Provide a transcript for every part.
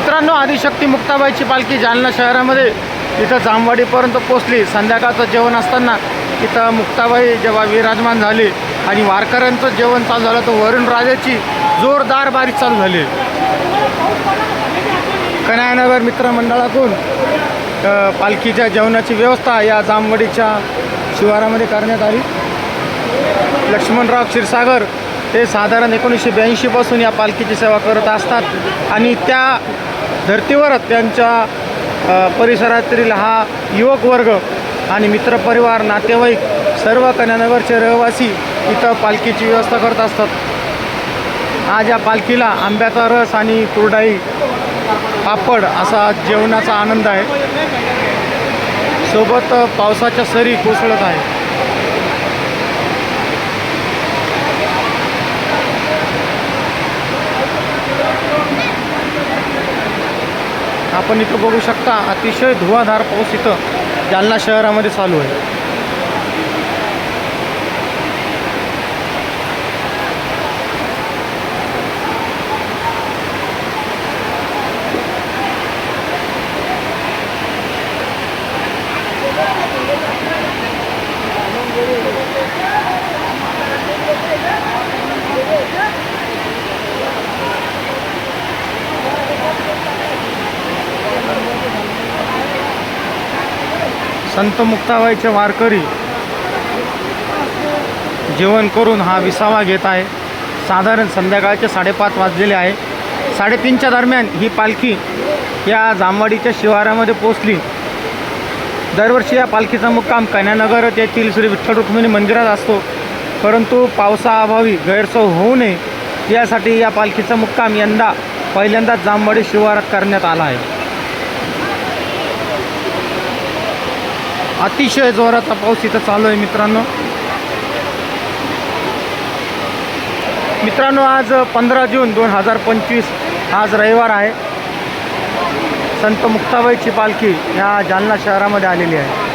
मित्रांनो आदिशक्ती मुक्ताबाईची पालखी जालना शहरामध्ये इथं जामवाडीपर्यंत पोचली संध्याकाळचं जेवण असताना इथं मुक्ताबाई जेव्हा विराजमान झाली आणि वारकऱ्यांचं जेवण चालू झालं तर वरुण राजाची जोरदार बारीक चालू झाली. कन्यानगर मित्रमंडळातून पालखीच्या जेवणाची व्यवस्था या जामवाडीच्या शिवारामध्ये करण्यात आली. लक्ष्मणराव क्षीरसागर हे साधारण एकोणीसशे ब्याऐंशीपासून या पालखीची सेवा करत असतात आणि त्या धर्तीवर त्यांच्या परिसरातील हा युवक वर्ग आणि मित्रपरिवार नातेवाईक सर्व कन्यानगरचे रहिवासी इथं पालखीची व्यवस्था करत असतात. आज या पालखीला आंब्याचा रस आणि कुरडाई पापड असा जेवणाचा आनंद आहे. सोबत पावसाच्या सरी कोसळत आहे आपण इथं बघू शकता अतिशय धुवाधार पाऊस इथं जालना शहरामध्ये चालू आहे. संत मुक्ताबाईचे वारकरी जेवण करून हा विसावा घेत आहे. साधारण संध्याकाळचे साडेपाच वाजलेले आहे. साडेतीनच्या दरम्यान ही पालखी या जामवाडीच्या शिवारामध्ये पोचली दरवर्षी या पालखीचा मुक्काम कन्यानगर येथील श्री विठ्ठल रुक्मिणी मंदिरात असतो. परंतु पावसाअभावी गैरसोय होऊ नये यासाठी या पालखीचा मुक्काम यंदा पहिल्यांदाच जामवाडी शिवारात करण्यात आला आहे. अतिशय जोराचा पाऊस इथं चालू आहे मित्रांनो. मित्रांनो आज पंधरा जून दोन हजार पंचवीस आज रविवार आहे. संत मुक्ताबाईची पालखी या जालना शहरामध्ये आलेली आहे.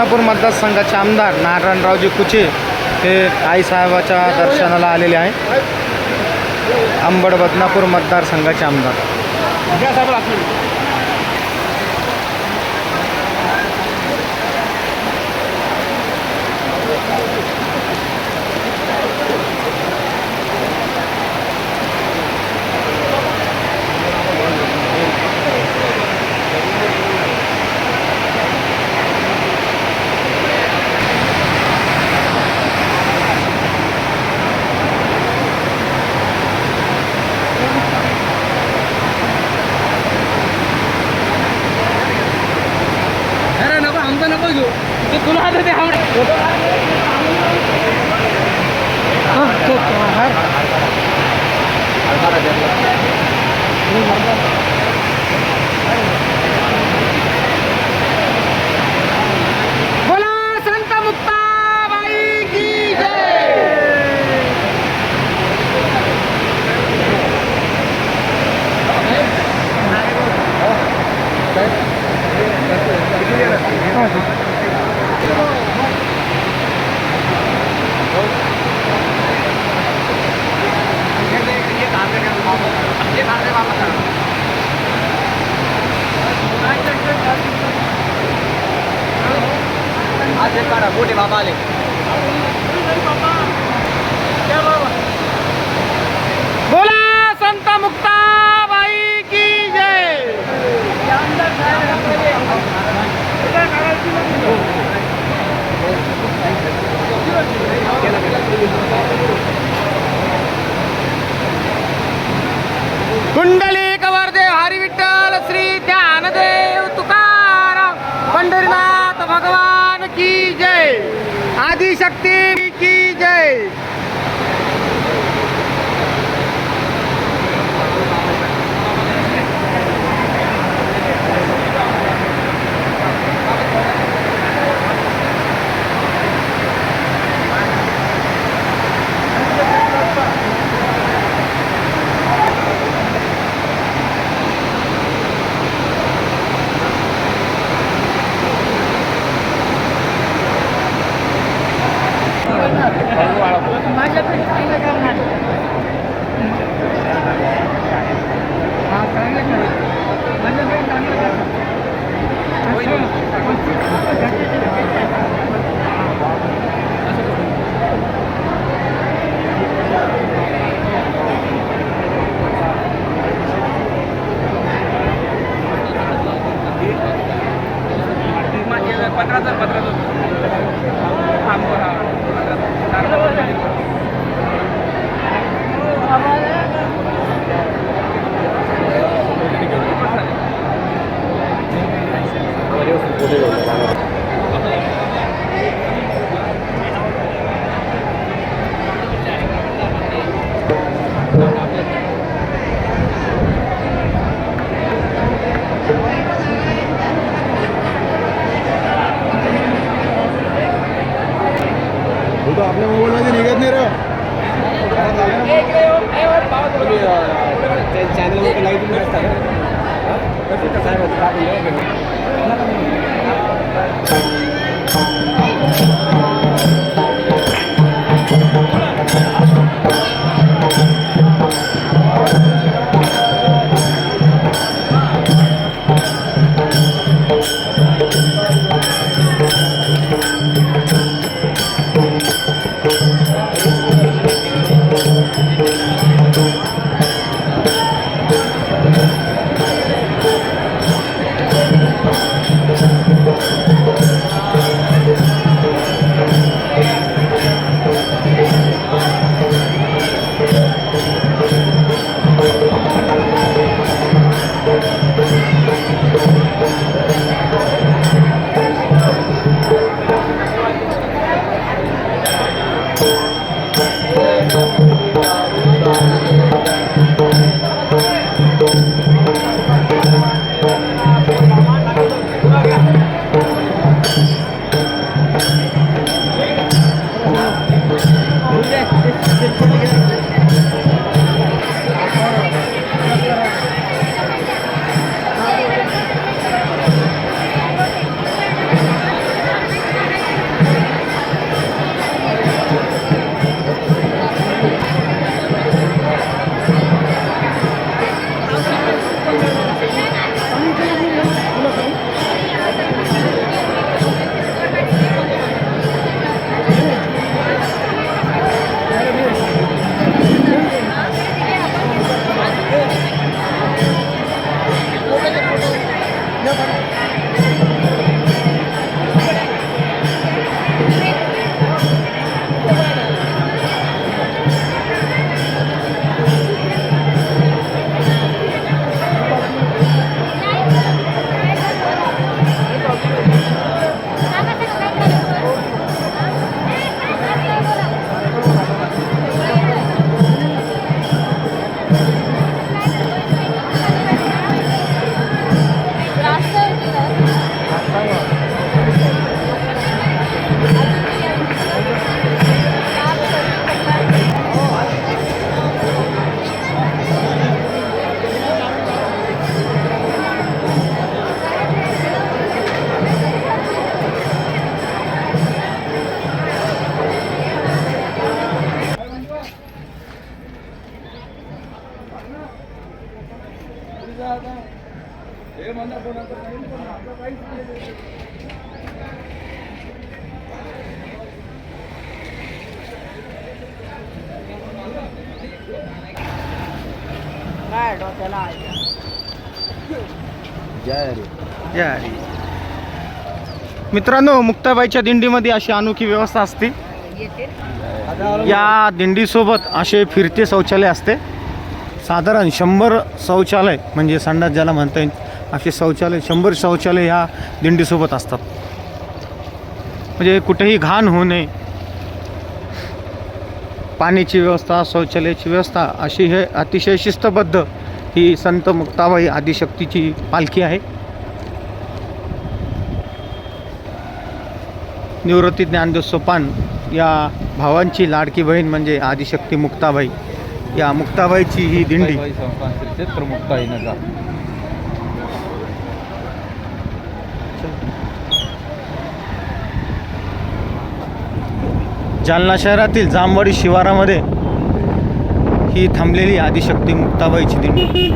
बदनापूर मतदारसंघाचे आमदार नारायणरावजी कुचे हे आईसाहेबाच्या दर्शनाला आलेले आहे. अंबड बदनापूर मतदारसंघाचे आमदार. জন্য কইলো যে কোনো হাতে দিয়ে আমরা হ্যাঁ मोठे बाबा आले. शक्ती की जय पंधरा हजार पंधरा आपल्या मोबाईलमध्ये निघत नाही रे. चॅनलवर लाईव्ह तुम्ही मित्रांनो मुक्ताबाईच्या दिंडीमध्ये अशी अनोखी व्यवस्था असते. या दिंडीसोबत असे फिरते शौचालय असते. साधारण शंभर शौचालय म्हणजे संडास ज्याला म्हणता येईल असे शौचालय शंभर शौचालय ह्या दिंडीसोबत असतात. म्हणजे कुठेही घाण होऊ नये. पाण्याची व्यवस्था शौचालयाची व्यवस्था अशी हे अतिशय शिस्तबद्ध ही संत मुक्ताबाई आदिशक्तीची पालखी आहे. निवृत्ती ज्ञानदेव सोपान या भावांची लाडकी बहीण म्हणजे आदिशक्ती मुक्ताबाई. या मुक्ताबाईची ही दिंडी जालना शहरातील जामवाडी शिवारामध्ये ही थांबलेली आदिशक्ती मुक्ताबाईची दिंडी.